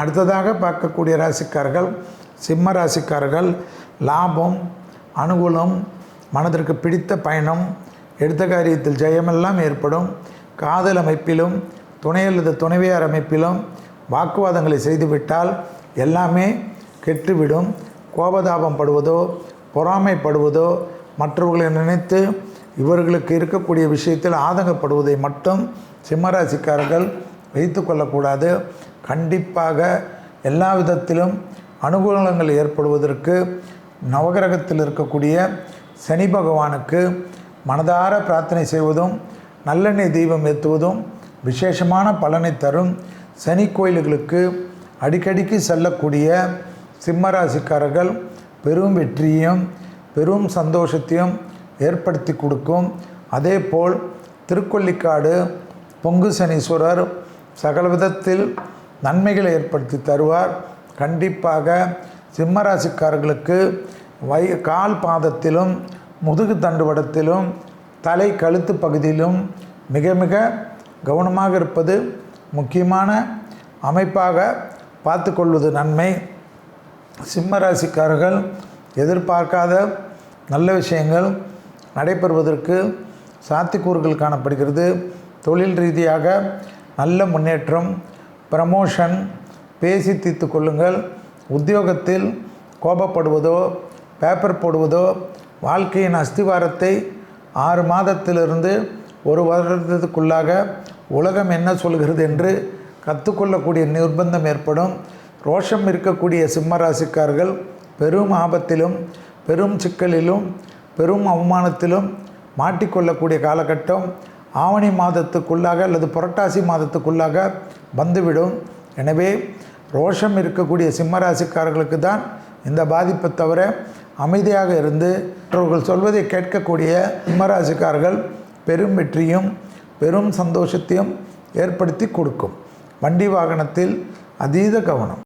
அடுத்ததாக பார்க்கக்கூடிய ராசிக்காரர்கள் சிம்ம ராசிக்காரர்கள் லாபம் அனுகூலம் மனதிற்கு பிடித்த பயணம் எடுத்த காரியத்தில் ஜெயமெல்லாம் ஏற்படும். காதல் அமைப்பிலும் துணை அல்லது துணைவியார் அமைப்பிலும் வாக்குவாதங்களை செய்துவிட்டால் எல்லாமே கெட்டுவிடும். கோபதாபம் படுவதோ பொறாமைப்படுவதோ மற்றவர்களை நினைத்து இவர்களுக்கு இருக்கக்கூடிய விஷயத்தில் ஆதங்கப்படுவதை மட்டும் சிம்மராசிக்காரர்கள் வைத்து கொள்ளக்கூடாது. கண்டிப்பாக எல்லா விதத்திலும் அனுகூலங்கள் ஏற்படுவதற்கு நவகிரகத்தில் இருக்கக்கூடிய சனி பகவானுக்கு மனதார பிரார்த்தனை செய்வதும் நல்லெண்ணெய் தீபம் ஏற்றுவதும் விசேஷமான பலனை தரும் சனி கோயில்களுக்கு அடிக்கடிக்கு செல்லக்கூடிய சிம்மராசிக்காரர்கள் பெரும் வெற்றியையும் பெரும் சந்தோஷத்தையும் ஏற்படுத்தி கொடுக்கும். அதேபோல் திருக்கொல்லிக்காடு பொங்கு சனீஸ்வரர் சகல விதத்தில் நன்மைகளை ஏற்படுத்தி தருவார். கண்டிப்பாக சிம்மராசிக்காரர்களுக்கு வை கால் பாதத்திலும் முதுகு தண்டுவடத்திலும் தலை கழுத்து பகுதியிலும் மிக மிக கவனமாக இருப்பது முக்கியமான அமைப்பாக பார்த்து கொள்வது நன்மை. சிம்மராசிக்காரர்கள் எதிர்பார்க்காத நல்ல விஷயங்கள் நடைபெறுவதற்கு சாத்தியக்கூறுகள் காணப்படுகிறது. தொழில் ரீதியாக நல்ல முன்னேற்றம் ப்ரமோஷன் பேசி தீர்த்து கொள்ளுங்கள். உத்தியோகத்தில் கோபப்படுவதோ பேப்பர் போடுவதோ வாழ்க்கையின் அஸ்திவாரத்தை ஆறு மாதத்திலிருந்து ஒரு வருடத்துக்குள்ளாக உலகம் என்ன சொல்கிறது என்று கற்றுக்கொள்ளக்கூடிய நிர்பந்தம் ஏற்படும். ரோஷம் இருக்கக்கூடிய சிம்மராசிக்காரர்கள் பெரும் ஆபத்திலும் பெரும் சிக்கலிலும் பெரும் அவமானத்திலும் மாட்டிக்கொள்ளக்கூடிய காலகட்டம். ஆவணி மாதத்துக்குள்ளாக அல்லது புரட்டாசி மாதத்துக்குள்ளாக வந்துவிடும். எனவே ரோஷம் இருக்கக்கூடிய சிம்மராசிக்காரர்களுக்கு தான் இந்த பாதிப்பை தவிர அமைதியாக இருந்து மற்றவர்கள் சொல்வதை கேட்கக்கூடிய சிம்மராசிக்காரர்கள் பெரும் வெற்றியும் பெரும் சந்தோஷத்தையும் ஏற்படுத்தி கொடுக்கும். வண்டி வாகனத்தில் அதீத கவனம்.